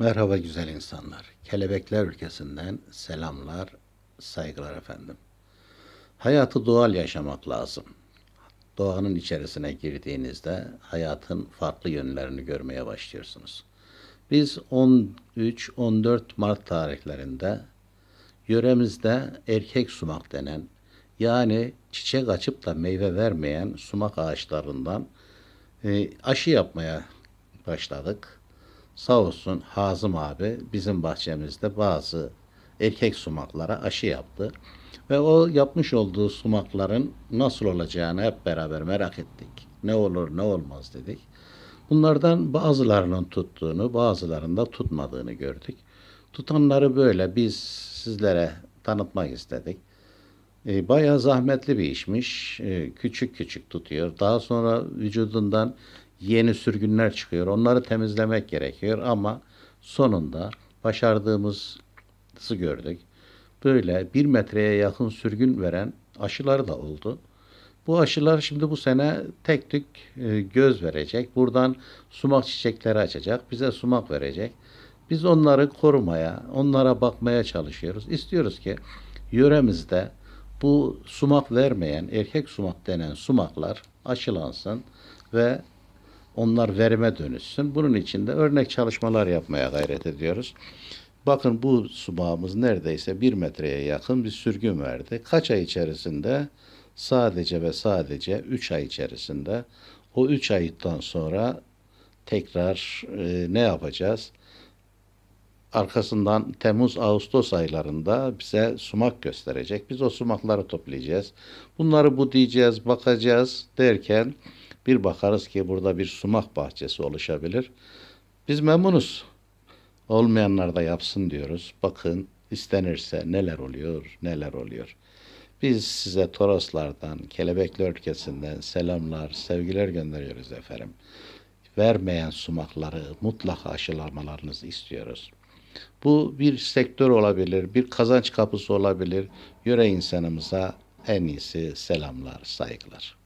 Merhaba güzel insanlar. Kelebekler ülkesinden selamlar, saygılar efendim. Hayatı doğal yaşamak lazım. Doğanın içerisine girdiğinizde hayatın farklı yönlerini görmeye başlıyorsunuz. Biz 13-14 Mart tarihlerinde yöremizde erkek sumak denen yani çiçek açıp da meyve vermeyen sumak ağaçlarından e, aşı yapmaya başladık. Sağ olsun Hazım abi bizim bahçemizde bazı erkek sumaklara aşı yaptı. Ve o yapmış olduğu sumakların nasıl olacağını hep beraber merak ettik. Ne olur ne olmaz dedik. Bunlardan bazılarının tuttuğunu, bazılarında tutmadığını gördük. Tutanları böyle biz sizlere tanıtmak istedik. E, bayağı zahmetli bir işmiş. E, küçük küçük tutuyor. Daha sonra vücudundan yeni sürgünler çıkıyor. Onları temizlemek gerekiyor ama sonunda başardığımızı gördük. Böyle bir metreye yakın sürgün veren aşılar da oldu. Bu aşılar şimdi bu sene tek tük e, göz verecek. Buradan sumak çiçekleri açacak. Bize sumak verecek. Biz onları korumaya, onlara bakmaya çalışıyoruz. İstiyoruz ki yöremizde bu sumak vermeyen, erkek sumak denen sumaklar aşılansın ve onlar verime dönüşsün. Bunun için de örnek çalışmalar yapmaya gayret ediyoruz. Bakın bu sumağımız neredeyse bir metreye yakın bir sürgün verdi. Kaç ay içerisinde? Sadece ve sadece 3 ay içerisinde. O 3 aydan sonra tekrar e, ne yapacağız? Arkasından Temmuz, Ağustos aylarında bize sumak gösterecek. Biz o sumakları toplayacağız. Bunları bu diyeceğiz, bakacağız derken bir bakarız ki burada bir sumak bahçesi oluşabilir. Biz memnunuz. Olmayanlar da yapsın diyoruz. Bakın istenirse neler oluyor, neler oluyor. Biz size Toroslardan, Kelebekli ülkesinden selamlar, sevgiler gönderiyoruz efendim. Vermeyen sumakları mutlaka aşılamalarınızı istiyoruz. Bu bir sektör olabilir, bir kazanç kapısı olabilir. Yöre insanımıza en iyisi selamlar, saygılar.